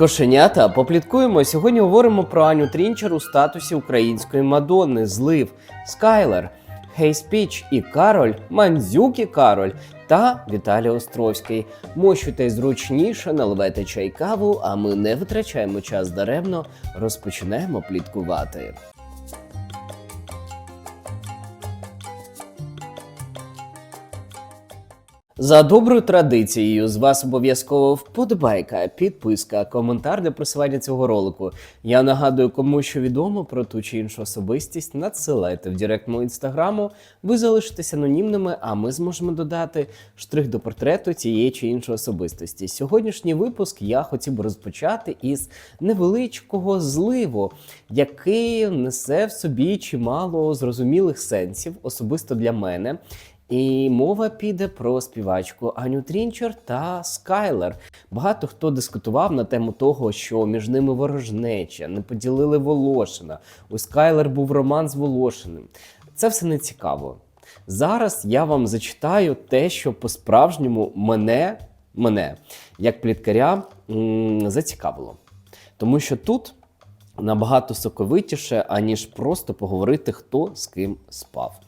Кошенята, попліткуємо. Сьогодні говоримо про Аню Трінчер у статусі української Мадонни, злив, Скайлер, Хейспіч і Кароль, Мандзюк Кароль та Віталій Островський. Мощуйте зручніше, наливайте чай каву, а ми не витрачаємо час даремно, розпочинаємо пліткувати. За доброю традицією, з вас обов'язково вподобайка, підписка, коментар для просування цього ролику. Я нагадую, кому що відомо про ту чи іншу особистість, надсилайте в директ мого інстаграму. Ви залишитесь анонімними, а ми зможемо додати штрих до портрету цієї чи іншої особистості. Сьогоднішній випуск я хотів би розпочати із невеличкого зливу, який несе в собі чимало зрозумілих сенсів, особисто для мене. І мова піде про співачку Аню Трінчер та Скайлер. Багато хто дискутував на тему того, що між ними ворожнеча, не поділили Волошина. У Скайлер був роман з Волошиним. Це все не цікаво. Зараз я вам зачитаю те, що по-справжньому мене, мене як пліткаря, зацікавило. Тому що тут набагато соковитіше, аніж просто поговорити, хто з ким спав.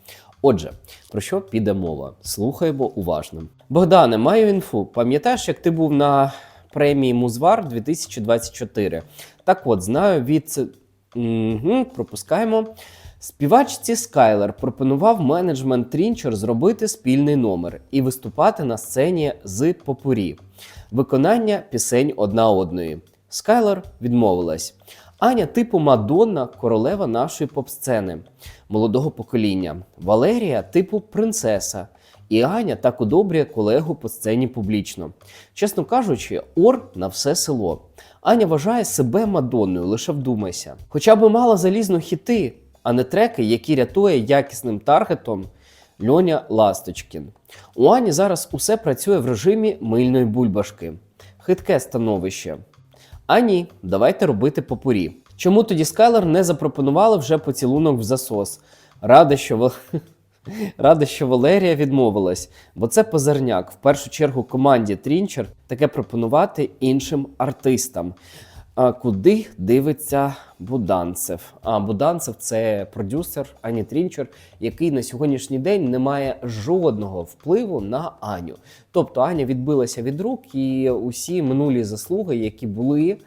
Отже, про що піде мова? Слухаємо уважно. Bогдане, маю інфу. Пам'ятаєш, як ти був на премії Музвар 2024? Так от, знаю від. Угу, пропускаємо. Співачці Скайлер пропонував менеджмент Трінчер зробити спільний номер і виступати на сцені з попурі. Виконання пісень одна одної. Скайлер відмовилась. Аня, типу Мадонна, королева нашої поп-сцени молодого покоління. Валерія, типу принцеса. І Аня так удобрює колегу по сцені публічно. Чесно кажучи, ор на все село. Аня вважає себе Мадонною, лише вдумайся. Хоча би мала залізно хіти, а не треки, які рятує якісним таргетом Льоня Ласточкін. У Ані зараз усе працює в режимі мильної бульбашки. Хитке становище. А ні, давайте робити попурі. Чому тоді Скайлер не запропонувала вже поцілунок в засос? Рада, що Рада, що Валерія відмовилась, бо це позерняк. В першу чергу команді Трінчер таке пропонувати іншим артистам. А куди дивиться Буданцев? А Буданцев це продюсер Ані Трінчер, який на сьогоднішній день не має жодного впливу на Аню. Тобто Аня відбилася від рук, і усі минулі заслуги, які були,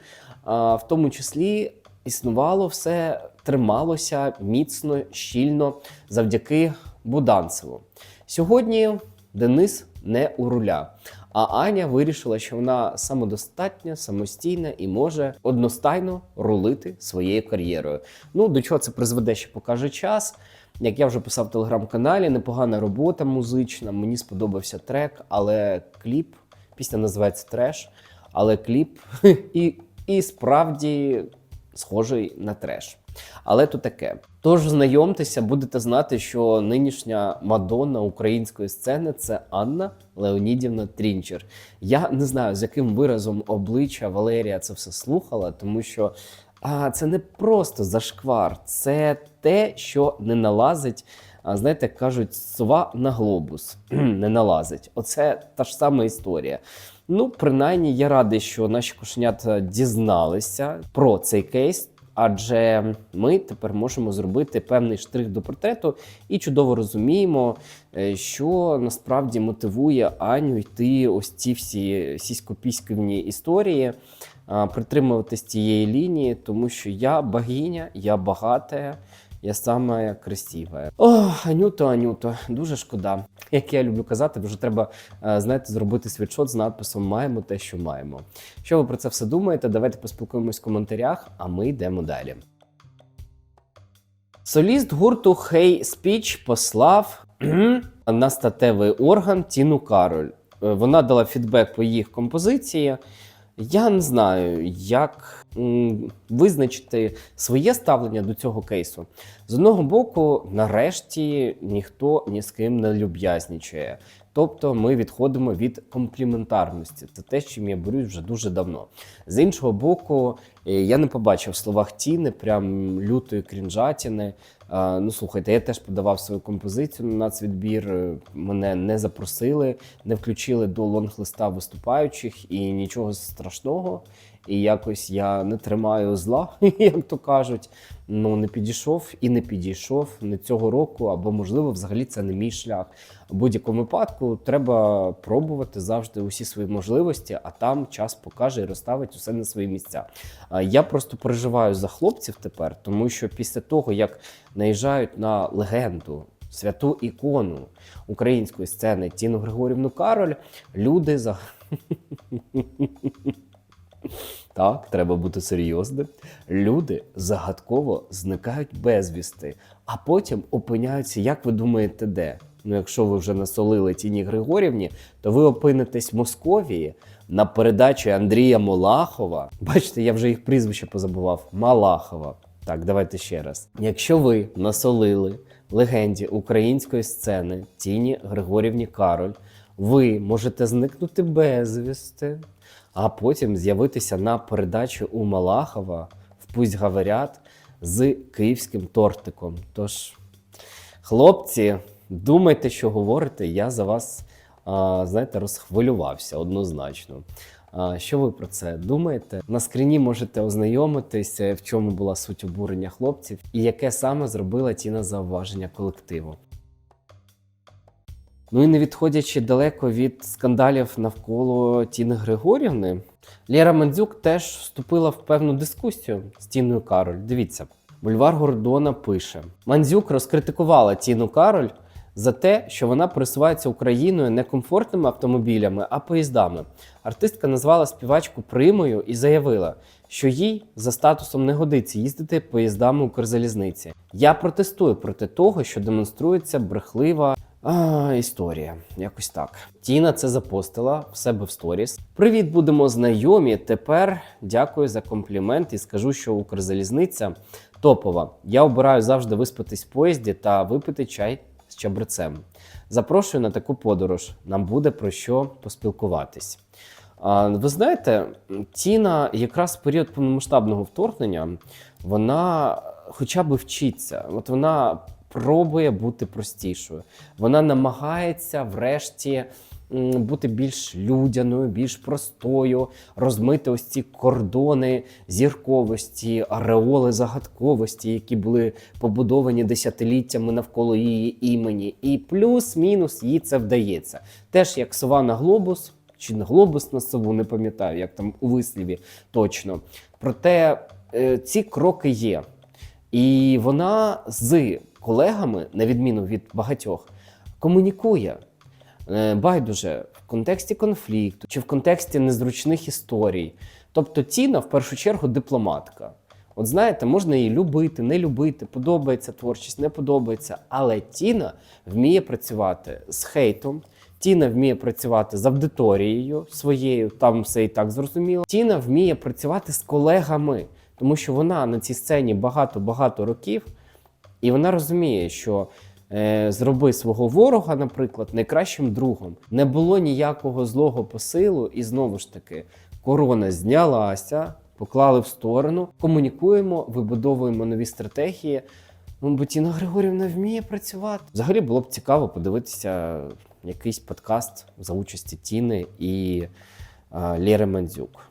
в тому числі існувало все, трималося міцно, щільно завдяки Буданцеву. Сьогодні Денис не у руля. А Аня вирішила, що вона самодостатня, самостійна і може одностайно рулити своєю кар'єрою. Ну до чого це призведе, ще покаже час. Як я вже писав в телеграм-каналі, непогана робота музична. Мені сподобався трек, але кліп. Пісня називається Треш, але кліп і, і справді схожий на треш. Але то таке. Тож знайомтеся, будете знати, що нинішня Мадонна української сцени це Анна Леонідівна Трінчер. Я не знаю, з яким виразом обличчя Валерія це все слухала, тому що а, це не просто зашквар, це те, що не налазить. А знаєте, кажуть, сова на глобус не налазить. Оце та ж сама історія. Ну, принаймні, я радий, що наші кошенята дізналися про цей кейс. Адже ми тепер можемо зробити певний штрих до портрету і чудово розуміємо, е, що насправді мотивує Аню йти ось ці всі сіськопіськівні історії, притримуватись цієї лінії, тому що я богиня, я багата, я саме красива. О, Анюто, Анюто, дуже шкода. Як я люблю казати, вже треба е, знаєте, зробити світшот з надписом Маємо те, що маємо. Що ви про це все думаєте? Давайте поспілкуємось в коментарях, а ми йдемо далі. Соліст гурту Hey Speech послав на статевий орган Тіну Кароль. Е, Вона дала фідбек по їх композиції. Я не знаю, як визначити своє ставлення до цього кейсу. З одного боку, нарешті ніхто ні з ким не люб'язнічає. Тобто ми відходимо від компліментарності. Це те, чим я борюсь вже дуже давно. З іншого боку, е, я не побачив в словах Тіни прям лютої крінжатіни. Ну слухайте, я теж подавав свою композицію на нацвідбір. е, Мене не запросили, не включили до лонг-листа виступаючих і нічого страшного. І якось я не тримаю зла, як то кажуть. Ну не підійшов і не підійшов не цього року, або можливо, взагалі це не мій шлях. В будь-якому випадку треба пробувати завжди усі свої можливості, а там час покаже і розставить усе на свої місця. Я просто переживаю за хлопців тепер, тому що після того, як наїжджають на легенду, святу ікону української сцени Тіну Григорівну Кароль, люди за. Так, треба бути серйозним. Люди загадково зникають безвісти, а потім опиняються, як ви думаєте, де? Ну, якщо ви вже насолили Тіні Григорівні, то ви опинитесь в Московії на передачі Андрія Молахова. Бачите, я вже їх прізвище позабував. Малахова. Так, давайте ще раз. Якщо ви насолили легенді української сцени Тіні Григорівні Кароль, ви можете зникнути безвісти, а потім з'явитися на передачі у Малахова в Пусть говорять з київським тортиком. Тож, хлопці, думайте, що говорите. Я за вас, знаєте, розхвилювався однозначно. Що ви про це думаєте? На скріні можете ознайомитися, в чому була суть обурення хлопців, і яке саме зробила Тіна зауваження колективу. Ну і не відходячи далеко від скандалів навколо Тіни Григорівни, Лєра Мандзюк теж вступила в певну дискусію з Тіною Кароль. Дивіться, бульвар Гордона пише: Мандзюк розкритикувала Тіну Кароль за те, що вона пересувається Україною не комфортними автомобілями, а поїздами. Артистка назвала співачку примою і заявила, що їй за статусом не годиться їздити поїздами Укрзалізниці. Я протестую проти того, що демонструється брехлива а, історія. Якось так. Тіна це запостила в себе в сторіс. Привіт, будемо знайомі. Тепер дякую за комплімент і скажу, що Укрзалізниця топова. Я обираю завжди виспатись в поїзді та випити чай з чабрецем. Запрошую на таку подорож. Нам буде про що поспілкуватись. А, ви знаєте, Тіна якраз в період повномасштабного вторгнення вона хоча б вчиться. От вона пробує бути простішою. Вона намагається, врешті, бути більш людяною, більш простою, розмити ось ці кордони зірковості, ареоли загадковості, які були побудовані десятиліттями навколо її імені. І плюс-мінус їй це вдається. Теж як сова на глобус. Чи на глобус на сову, не пам'ятаю, як там у висліві точно. Проте е, ці кроки є. І вона з колегами, на відміну від багатьох, комунікує е, байдуже в контексті конфлікту чи в контексті незручних історій. Тобто Тіна в першу чергу дипломатка. От знаєте, можна її любити, не любити, подобається творчість, не подобається. Але Тіна вміє працювати з хейтом. Тіна вміє працювати з аудиторією своєю, там все і так зрозуміло. Тіна вміє працювати з колегами, тому що вона на цій сцені багато-багато років, і вона розуміє, що е, зроби свого ворога, наприклад, найкращим другом. Не було ніякого злого посилу, і знову ж таки, корона знялася, поклали в сторону, комунікуємо, вибудовуємо нові стратегії. Бо Тіна Григорівна вміє працювати. Взагалі було б цікаво подивитися якийсь подкаст за участі Тіни і а, Лєри Мандзюк.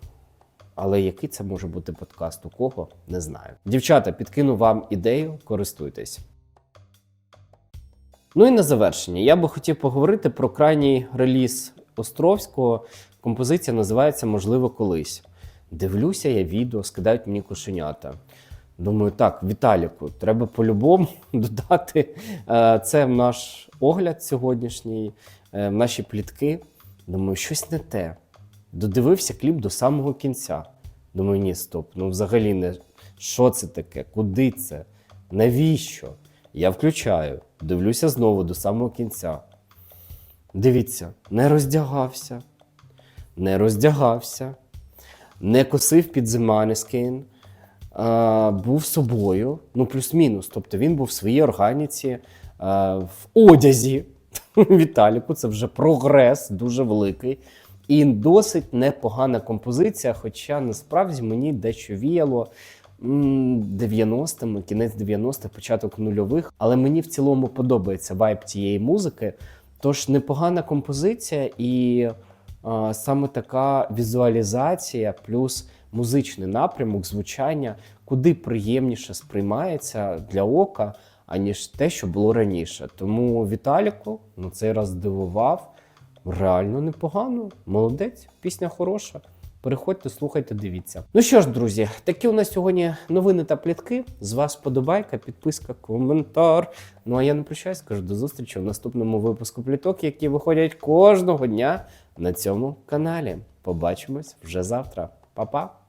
Але який це може бути подкаст? У кого не знаю. Дівчата, підкину вам ідею, користуйтесь. Ну і на завершення я би хотів поговорити про крайній реліз Островського. Композиція називається Можливо, колись. Дивлюся я відео, скидають мені кошенята. Думаю, так, Віталіку, треба по-любому додати е, це в наш огляд сьогоднішній, е, в наші плітки. Думаю, щось не те. Додивився кліп до самого кінця. Думаю, ні, стоп, ну взагалі не що це таке, куди це, навіщо? Я включаю, дивлюся знову до самого кінця. Дивіться, не роздягався, не роздягався, не косив під Maneskin, був собою, ну плюс-мінус. Тобто він був в своїй органіці, а, в одязі. Віталіку, це вже прогрес дуже великий. І досить непогана композиція, хоча насправді мені дещо віяло 90-ми, кінець 90-х, початок нульових. Але мені в цілому подобається вайб цієї музики. Тож непогана композиція і а, саме така візуалізація, плюс музичний напрямок, звучання куди приємніше сприймається для ока, аніж те, що було раніше. Тому Віталіку на цей раз здивував. Реально непогано. Молодець, пісня хороша. Переходьте, слухайте, дивіться. Ну що ж, друзі, такі у нас сьогодні новини та плітки. З вас подобайка, підписка, коментар. Ну а я не прощаюсь, кажу до зустрічі в наступному випуску пліток, які виходять кожного дня на цьому каналі. Побачимось вже завтра. Па-па!